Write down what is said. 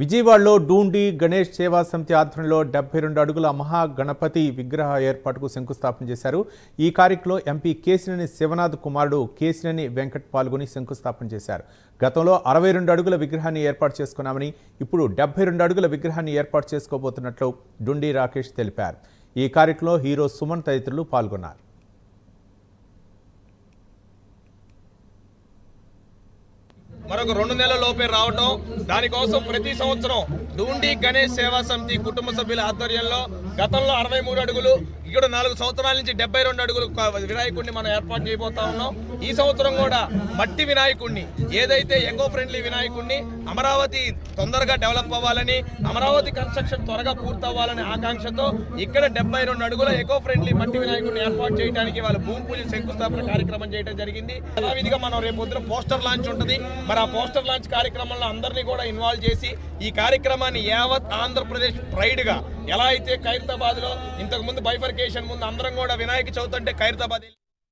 విజయవాడలో డూండి గణేష్ సేవా సమితి ఆధ్వర్యంలో డెబ్బై రెండు అడుగుల మహాగణపతి విగ్రహ ఏర్పాటుకు శంకుస్థాపన చేశారు. ఈ కార్యక్రమంలో ఎంపీ కేసినేని శివనాథ్ కుమారుడు కేసినేని వెంకట్ పాల్గొని శంకుస్థాపన చేశారు. గతంలో అరవై రెండు అడుగుల విగ్రహాన్ని ఏర్పాటు చేసుకున్నామని ఇప్పుడు డెబ్బై రెండు అడుగుల విగ్రహాన్ని ఏర్పాటు చేసుకోబోతున్నట్లు డుండి రాకేష్ తెలిపారు. ఈ కార్యక్రమంలో హీరో సుమన్ తదితరులు పాల్గొన్నారు. మరొక రెండు నెలల లోపే రావటం. దానికోసం ప్రతి సంవత్సరం డూండి గణేష్ సేవా సమితి కుటుంబ సభ్యుల ఆధ్వర్యంలో గతంలో అరవై మూడు అడుగులు ఇక్కడ నాలుగు సంవత్సరాల నుంచి డెబ్బై రెండు అడుగులు వినాయకుడిని మనం ఏర్పాటు చేయబోతా ఉన్నాం. ఈ సంవత్సరం కూడా మట్టి వినాయకుడిని ఏదైతే ఎకో ఫ్రెండ్లీ వినాయకుడిని అమరావతి తొందరగా డెవలప్ అవ్వాలని అమరావతి కన్స్ట్రక్షన్ త్వరగా పూర్తవ్వాలని ఆకాంక్షతో ఇక్కడ డెబ్బై రెండు అడుగుల ఎకో ఫ్రెండ్లీ మట్టి వినాయకుడిని ఏర్పాటు చేయడానికి వాళ్ళు భూమి పూజ శంకుస్థాపన కార్యక్రమం చేయడం జరిగింది. యథావిధిగా మనం రేపు పొద్దున పోస్టర్ లాంచ్ ఉంటుంది. మరి ఆ పోస్టర్ లాంచ్ కార్యక్రమంలో అందరినీ కూడా ఇన్వాల్వ్ చేసి ఈ కార్యక్రమాన్ని యావత్ ఆంధ్రప్రదేశ్ ప్రైడ్గా ఎలా అయితే ఖైరతాబాద్లో ఇంతకు ముందు బైఫర్కేషన్ ముందు అందరం కూడా వినాయక చవితి అంటే ఖైరతాబాద్